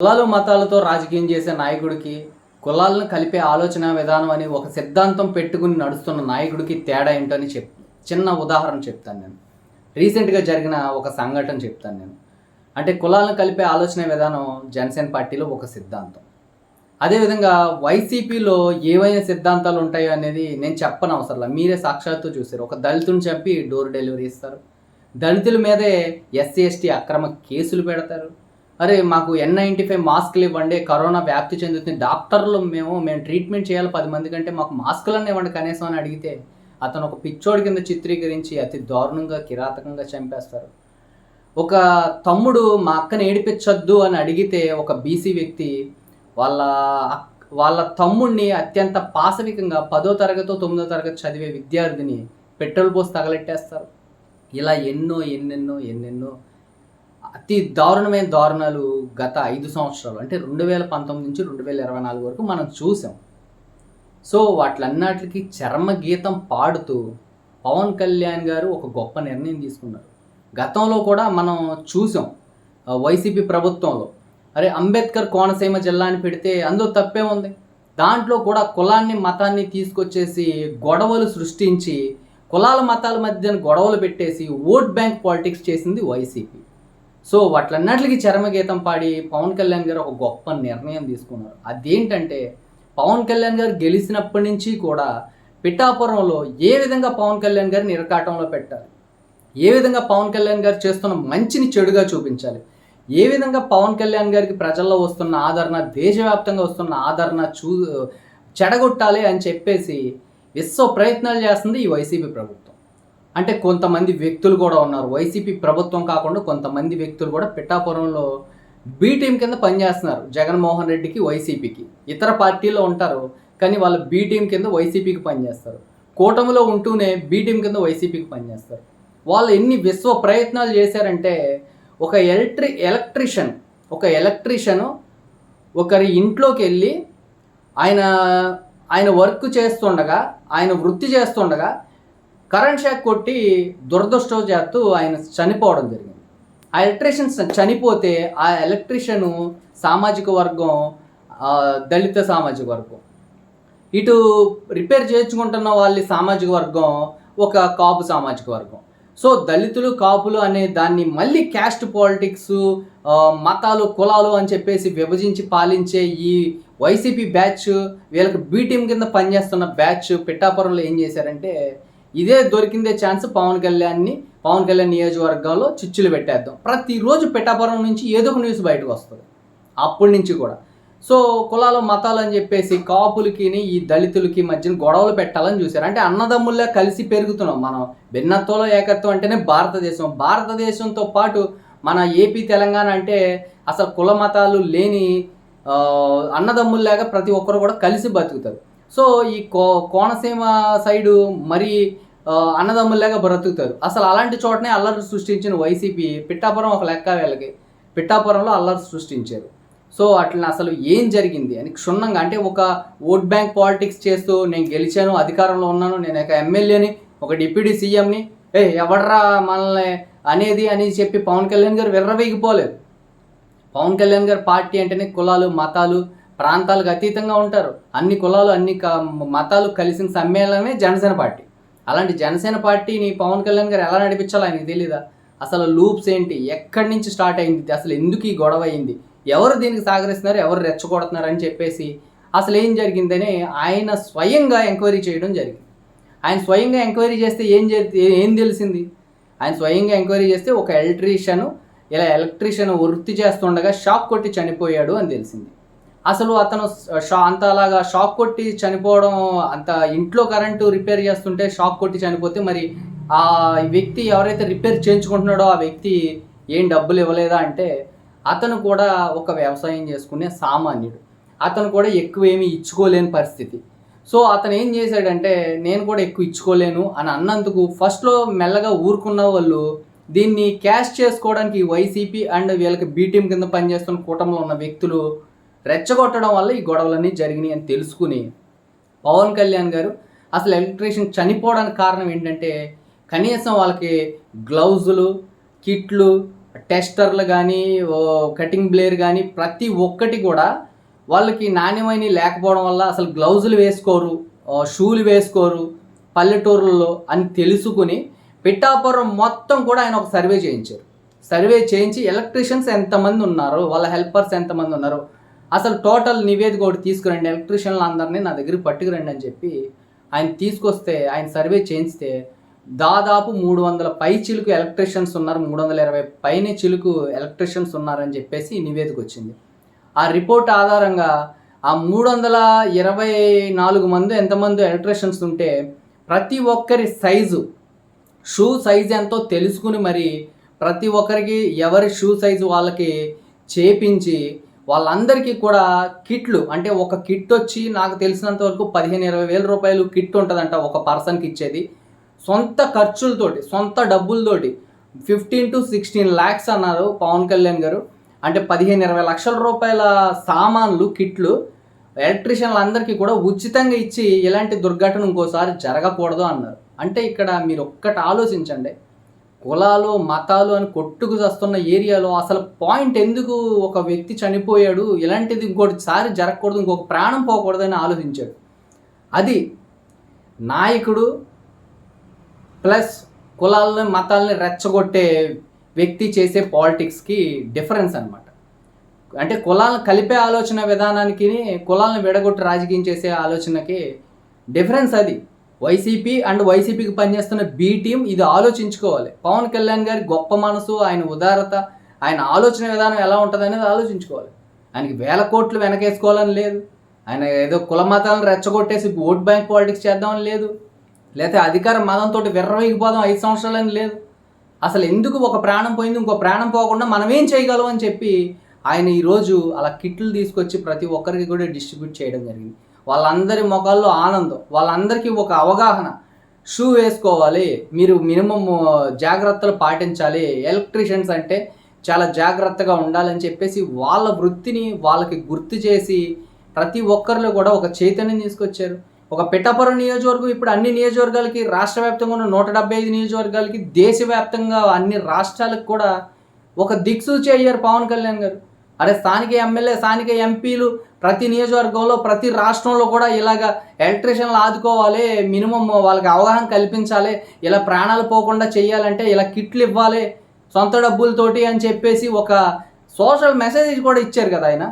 కులాలు మతాలతో రాజకీయం చేసే నాయకుడికి కులాలను కలిపే ఆలోచన విధానం అని ఒక సిద్ధాంతం పెట్టుకుని నడుస్తున్న నాయకుడికి తేడా ఏంటని చెప్ చిన్న ఉదాహరణ చెప్తాను నేను. రీసెంట్గా జరిగిన ఒక సంఘటన చెప్తాను నేను. అంటే కులాలను కలిపే ఆలోచన విధానం జనసేన పార్టీలో ఒక సిద్ధాంతం. అదేవిధంగా వైసీపీలో ఏవైనా సిద్ధాంతాలు ఉంటాయో అనేది నేను చెప్పని అవసరంలా మీరే సాక్షాత్తు చూసారు ఒక దళితుని చంపి డోర్ డెలివరీ ఇస్తారు. దళితుల మీదే ఎస్సీ ఎస్టీ అక్రమ కేసులు పెడతారు. అరే మాకు ఎన్ నైంటీ ఫైవ్ మాస్కులు ఇవ్వండి కరోనా వ్యాప్తి చెందుతుంది. డాక్టర్లు మేము మేము ట్రీట్మెంట్ చేయాలి పది మంది కంటే మాకు మాస్కులను ఇవ్వండి కనీసం అని అడిగితే అతను ఒక పిచ్చోడి కింద చిత్రీకరించి అతి దారుణంగా కిరాతకంగా చంపేస్తారు. ఒక తమ్ముడు మా అక్కని ఏడిపించొద్దు అని అడిగితే ఒక బీసీ వ్యక్తి వాళ్ళ వాళ్ళ తమ్ముడిని అత్యంత పాశవికంగా పదో తరగతో తొమ్మిదో తరగతి చదివే విద్యార్థిని పెట్రోల్ పోసి తగలెట్టేస్తారు. ఇలా ఎన్నో ఎన్నెన్నో ఎన్నెన్నో అతి దారుణమైన దారుణాలు గత ఐదు సంవత్సరాలు అంటే రెండు వేల పంతొమ్మిది నుంచి రెండు వేల ఇరవై నాలుగు వరకు మనం చూసాం. సో వాటిలన్నిటికీ చర్మ గీతం పాడుతూ పవన్ కళ్యాణ్ గారు ఒక గొప్ప నిర్ణయం తీసుకున్నారు. గతంలో కూడా మనం చూసాం వైసీపీ ప్రభుత్వంలో. అరే అంబేద్కర్ కోనసీమ జిల్లా అని పెడితే అందులో తప్పే ఉంది. దాంట్లో కూడా కులాన్ని మతాన్ని తీసుకొచ్చేసి గొడవలు సృష్టించి కులాల మతాల మధ్య గొడవలు పెట్టేసి ఓట్ బ్యాంక్ పాలిటిక్స్ చేసింది వైసీపీ. సో వాటిలన్నిటికీ చరమగీతం పాడి పవన్ కళ్యాణ్ గారు ఒక గొప్ప నిర్ణయం తీసుకున్నారు. అదేంటంటే పవన్ కళ్యాణ్ గారు గెలిచినప్పటి నుంచి కూడా పిఠాపురంలో ఏ విధంగా పవన్ కళ్యాణ్ గారిని ఇరకాటంలో పెట్టాలి? ఏ విధంగా పవన్ కళ్యాణ్ గారు చేస్తున్న మంచిని చెడుగా చూపించాలి? ఏ విధంగా పవన్ కళ్యాణ్ గారికి ప్రజల్లో వస్తున్న ఆదరణ దేశవ్యాప్తంగా వస్తున్న ఆదరణ చూ చెడగొట్టాలి అని చెప్పేసి విశ్వ ప్రయత్నాలు చేస్తుంది ఈ వైసీపీ ప్రభుత్వం. అంటే కొంతమంది వ్యక్తులు కూడా ఉన్నారు. వైసీపీ ప్రభుత్వం కాకుండా కొంతమంది వ్యక్తులు కూడా పిఠాపురంలో బీ టీం కింద పనిచేస్తున్నారు. జగన్మోహన్ రెడ్డికి వైసీపీకి. ఇతర పార్టీలో ఉంటారు కానీ వాళ్ళు బీ టీం కింద వైసీపీకి పనిచేస్తారు. కూటమిలో ఉంటూనే బీ టీం కింద వైసీపీకి పనిచేస్తారు. వాళ్ళు ఎన్ని విశ్వ ప్రయత్నాలు చేశారంటే ఒక ఎలక్ట్రి ఎలక్ట్రిషియన్ ఒక ఎలక్ట్రిషియను ఒకరి ఇంట్లోకి వెళ్ళి ఆయన ఆయన వర్క్ చేస్తుండగా ఆయన వృత్తి చేస్తుండగా కరెంట్ షాక్ కొట్టి దురదృష్టవశాత్తు ఆయన చనిపోవడం జరిగింది. ఆ ఎలక్ట్రీషియన్ చనిపోతే ఆ ఎలక్ట్రీషియను సామాజిక వర్గం దళిత సామాజిక వర్గం ఇటు రిపేర్ చేయించుకుంటున్న వాళ్ళ సామాజిక వర్గం ఒక కాపు సామాజిక వర్గం. సో దళితులు కాపులు అనే దాన్ని మళ్ళీ క్యాస్ట్ పాలిటిక్స్ మతాలు కులాలు అని చెప్పేసి విభజించి పాలించే ఈ వైసీపీ బ్యాచ్ వీళ్ళకి బీటీఎం కింద పనిచేస్తున్న బ్యాచ్ పిట్టాపురంలో ఏం చేశారంటే ఇదే దొరికిందే ఛాన్స్ పవన్ కళ్యాణ్ని పవన్ కళ్యాణ్ నియోజకవర్గంలో చిచ్చులు పెట్టేద్దాం. ప్రతిరోజు పిఠాపురం నుంచి ఏదో ఒక న్యూస్ బయటకు వస్తుంది. అప్పటి నుంచి కూడా. సో కులాలు మతాలు అని చెప్పేసి కాపులకి ఈ దళితులకి మధ్యన గొడవలు పెట్టాలని చూశారు. అంటే అన్నదమ్ముల్లా కలిసి పెరుగుతున్నాం మనం. భిన్నత్వంలో ఏకత్వం అంటేనే భారతదేశం. భారతదేశంతో పాటు మన ఏపీ తెలంగాణ అంటే అసలు కుల మతాలు లేని అన్నదమ్ముల్లాగా ప్రతి ఒక్కరు కూడా కలిసి బతుకుతారు. సో ఈ కో కోనసీమ సైడు మరి అన్నదమ్ముల్లాగా బ్రతుకుతారు. అసలు అలాంటి చోటనే అల్లరి సృష్టించిన వైసీపీ పిట్టాపురం ఒక లెక్క వీళ్ళకి. పిట్టాపురంలో అల్లరి సృష్టించారు. సో అట్లా అసలు ఏం జరిగింది అని క్షుణ్ణంగా అంటే ఒక ఓట్ బ్యాంక్ పాలిటిక్స్ చేస్తూ నేను గెలిచాను అధికారంలో ఉన్నాను నేను ఒక ఎమ్మెల్యేని ఒక డిప్యూటీ సీఎంని ఏ ఎవడరా మనల్ని అనేది అని చెప్పి పవన్ కళ్యాణ్ గారు విర్రవేగిపోలేదు. పవన్ కళ్యాణ్ గారి పార్టీ అంటేనే కులాలు మతాలు ప్రాంతాలకు అతీతంగా ఉంటారు. అన్ని కులాలు అన్ని క- మతాలు కలిసిన సమ్మేళనమే జనసేన పార్టీ. అలాంటి జనసేన పార్టీని పవన్ కళ్యాణ్ గారు ఎలా నడిపించాలో ఆయనకి తెలీదా? అసలు లూప్స్ ఏంటి? ఎక్కడి నుంచి స్టార్ట్ అయింది? అసలు ఎందుకు ఈ గొడవ అయింది? ఎవరు దీనికి సహకరిస్తున్నారు ఎవరు రెచ్చగొడుతున్నారు అని చెప్పేసి అసలు ఏం జరిగిందని ఆయన స్వయంగా ఎంక్వైరీ చేయడం జరిగింది. ఆయన స్వయంగా ఎంక్వైరీ చేస్తే ఏం ఏం తెలిసింది? ఆయన స్వయంగా ఎంక్వైరీ చేస్తే ఒక ఎలక్ట్రీషియన్ ఇలా ఎలక్ట్రీషియన్ వృత్తి చేస్తుండగా షాక్ కొట్టి చనిపోయాడు అని తెలిసింది. అసలు అతను షా అంత అలాగా షాక్ కొట్టి చనిపోవడం అంత ఇంట్లో కరెంటు రిపేర్ చేస్తుంటే షాక్ కొట్టి చనిపోతే మరి ఆ వ్యక్తి ఎవరైతే రిపేర్ చేయించుకుంటున్నాడో ఆ వ్యక్తి ఏం డబ్బులు ఇవ్వలేదా అంటే అతను కూడా ఒక వ్యవసాయం చేసుకునే సామాన్యుడు. అతను కూడా ఎక్కువ ఏమీ ఇచ్చుకోలేని పరిస్థితి. సో అతను ఏం చేశాడంటే నేను కూడా ఎక్కువ ఇచ్చుకోలేను అని అన్నందుకు ఫస్ట్లో మెల్లగా ఊరుకున్న వాళ్ళు దీన్ని క్యాష్ చేసుకోవడానికి వైసీపీ అండ్ వీళ్ళకి బీటీఎం కింద పనిచేస్తున్న కూటమిలో ఉన్న వ్యక్తులు రెచ్చగొట్టడం వల్ల ఈ గొడవలన్నీ జరిగినాయి అని తెలుసుకుని పవన్ కళ్యాణ్ గారు అసలు ఎలక్ట్రీషియన్ చనిపోవడానికి కారణం ఏంటంటే కనీసం వాళ్ళకి గ్లౌజులు కిట్లు టెస్టర్లు కానీ కటింగ్ బ్లేర్ కానీ ప్రతి ఒక్కటి కూడా వాళ్ళకి నాణ్యమైన లేకపోవడం వల్ల అసలు గ్లౌజులు వేసుకోరు షూలు వేసుకోరు పల్లెటూర్లలో అని తెలుసుకుని పిఠాపురం మొత్తం కూడా ఆయన ఒక సర్వే చేయించారు. సర్వే చేయించి ఎలక్ట్రీషియన్స్ ఎంతమంది ఉన్నారు వాళ్ళ హెల్పర్స్ ఎంతమంది ఉన్నారు అసలు టోటల్ నివేదిక ఒకటి తీసుకురండి ఎలక్ట్రీషియన్లు అందరినీ నా దగ్గరికి పట్టుకురండి అని చెప్పి ఆయన తీసుకొస్తే ఆయన సర్వే చేయిస్తే దాదాపు మూడు వందల పై చిలుకు ఎలక్ట్రీషియన్స్ ఉన్నారు మూడు వందల ఇరవై పైన చిలుకు ఎలక్ట్రీషియన్స్ ఉన్నారని చెప్పేసి నివేదిక వచ్చింది. ఆ రిపోర్ట్ ఆధారంగా ఆ మూడు వందల ఇరవై నాలుగు మంది ఎంతమంది ఎలక్ట్రీషియన్స్ ఉంటే ప్రతి ఒక్కరి సైజు షూ సైజ్ ఎంతో తెలుసుకుని మరి ప్రతి ఒక్కరికి ఎవరి షూ సైజు వాళ్ళకి చేపించి వాళ్ళందరికీ కూడా కిట్లు అంటే ఒక కిట్ వచ్చి నాకు తెలిసినంత వరకు పదిహేను ఇరవై వేల రూపాయలు కిట్ ఉంటుందంట ఒక పర్సన్కి ఇచ్చేది. సొంత ఖర్చులతోటి సొంత డబ్బులతోటి ఫిఫ్టీన్ టు సిక్స్టీన్ ల్యాక్స్ అన్నారు పవన్ కళ్యాణ్ గారు. అంటే పదిహేను ఇరవై లక్షల రూపాయల సామాన్లు కిట్లు ఎలక్ట్రీషియన్లందరికీ కూడా ఉచితంగా ఇచ్చి ఇలాంటి దుర్ఘటన ఇంకోసారి జరగకూడదు అన్నారు. అంటే ఇక్కడ మీరు ఒక్కటి ఆలోచించండి. కులాలు మతాలు అని కొట్టుకు వస్తున్న ఏరియాలో అసలు పాయింట్ ఎందుకు ఒక వ్యక్తి చనిపోయాడు? ఇలాంటిది ఇంకోటిసారి జరగకూడదు ఇంకొక ప్రాణం పోకూడదని ఆలోచించాడు. అది నాయకుడు ప్లస్ కులాలని మతాలని రెచ్చగొట్టే వ్యక్తి చేసే పాలిటిక్స్కి డిఫరెన్స్ అనమాట అంటే కులాలను కలిపే ఆలోచన విధానానికి కులాలను విడగొట్టి రాజకీయం చేసే ఆలోచనకి డిఫరెన్స్ అది. వైసీపీ అండ్ వైసీపీకి పనిచేస్తున్న బీ టీం ఇది ఆలోచించుకోవాలి. పవన్ కళ్యాణ్ గారి గొప్ప మనసు ఆయన ఉదారత ఆయన ఆలోచన విధానం ఎలా ఉంటుంది అనేది ఆలోచించుకోవాలి. ఆయనకి వేల కోట్లు వెనకేసుకోవాలని లేదు. ఆయన ఏదో కుల మతాలను రెచ్చగొట్టేసి ఓట్ బ్యాంక్ పాలిటిక్స్ చేద్దామని లేదు. లేకపోతే అధికార మతంతో విర్రవీగిపోదాం ఐదు సంవత్సరాలని లేదు. అసలు ఎందుకు ఒక ప్రాణం పోయింది ఇంకో ప్రాణం పోకుండా మనం ఏం చేయగలం అని చెప్పి ఆయన ఈరోజు అలా కిట్లు తీసుకొచ్చి ప్రతి ఒక్కరికి కూడా డిస్ట్రిబ్యూట్ చేయడం జరిగింది. వాళ్ళందరి ముఖాల్లో ఆనందం వాళ్ళందరికీ ఒక అవగాహన. షూ వేసుకోవాలి మీరు మినిమం జాగ్రత్తలు పాటించాలి. ఎలక్ట్రీషియన్స్ అంటే చాలా జాగ్రత్తగా ఉండాలని చెప్పేసి వాళ్ళ వృత్తిని వాళ్ళకి గుర్తు చేసి ప్రతి ఒక్కరిలో కూడా ఒక చైతన్యం తీసుకొచ్చారు. ఒక పిఠాపురం నియోజకవర్గం ఇప్పుడు అన్ని నియోజకవర్గాలకి రాష్ట్ర వ్యాప్తంగా ఉన్న నూట డెబ్బై ఐదు నియోజకవర్గాలకి దేశవ్యాప్తంగా అన్ని రాష్ట్రాలకు కూడా ఒక దిక్సూచి అయ్యారు పవన్ కళ్యాణ్ గారు. అరే స్థానిక ఎమ్మెల్యే స్థానిక ఎంపీలు ప్రతి నియోజకవర్గంలో ప్రతి రాష్ట్రంలో కూడా ఇలాగ ఎలక్ట్రీషియన్లు ఆదుకోవాలి మినిమం వాళ్ళకి అవగాహన కల్పించాలి ఇలా ప్రాణాలు పోకుండా చేయాలంటే ఇలా కిట్లు ఇవ్వాలి సొంత డబ్బులతోటి అని చెప్పేసి ఒక సోషల్ మెసేజ్ కూడా ఇచ్చారు కదా ఆయన.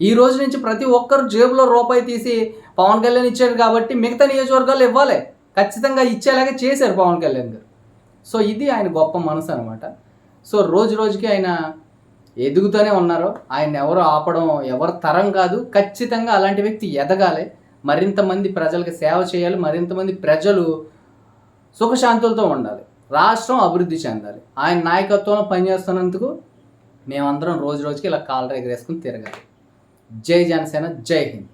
ఈ రోజు నుంచి ప్రతి ఒక్కరు జేబులో రూపాయి తీసి పవన్ కళ్యాణ్ ఇచ్చారు కాబట్టి మిగతా నియోజకవర్గాలు ఇవ్వాలి. ఖచ్చితంగా ఇచ్చేలాగే చేశారు పవన్ కళ్యాణ్ గారు. సో ఇది ఆయన గొప్ప మనసు అనమాట సో రోజు రోజుకి ఆయన ఎదుగుతూనే ఉన్నారు ఆయన ఎవరు ఆపడం ఎవరు తరం కాదు ఖచ్చితంగా అలాంటి వ్యక్తి ఎదగాలి. మరింత మంది ప్రజలకు సేవ చేయాలి మరింత మంది ప్రజలు సుఖశాంతులతో ఉండాలి. రాష్ట్రం అభివృద్ధి చెందాలి. ఆయన నాయకత్వంలో పనిచేస్తున్నందుకు మేమందరం రోజు రోజుకి ఇలా కాలర్ ఎగరేసుకుని తిరగాలి. జై జనసేన జై హింద్.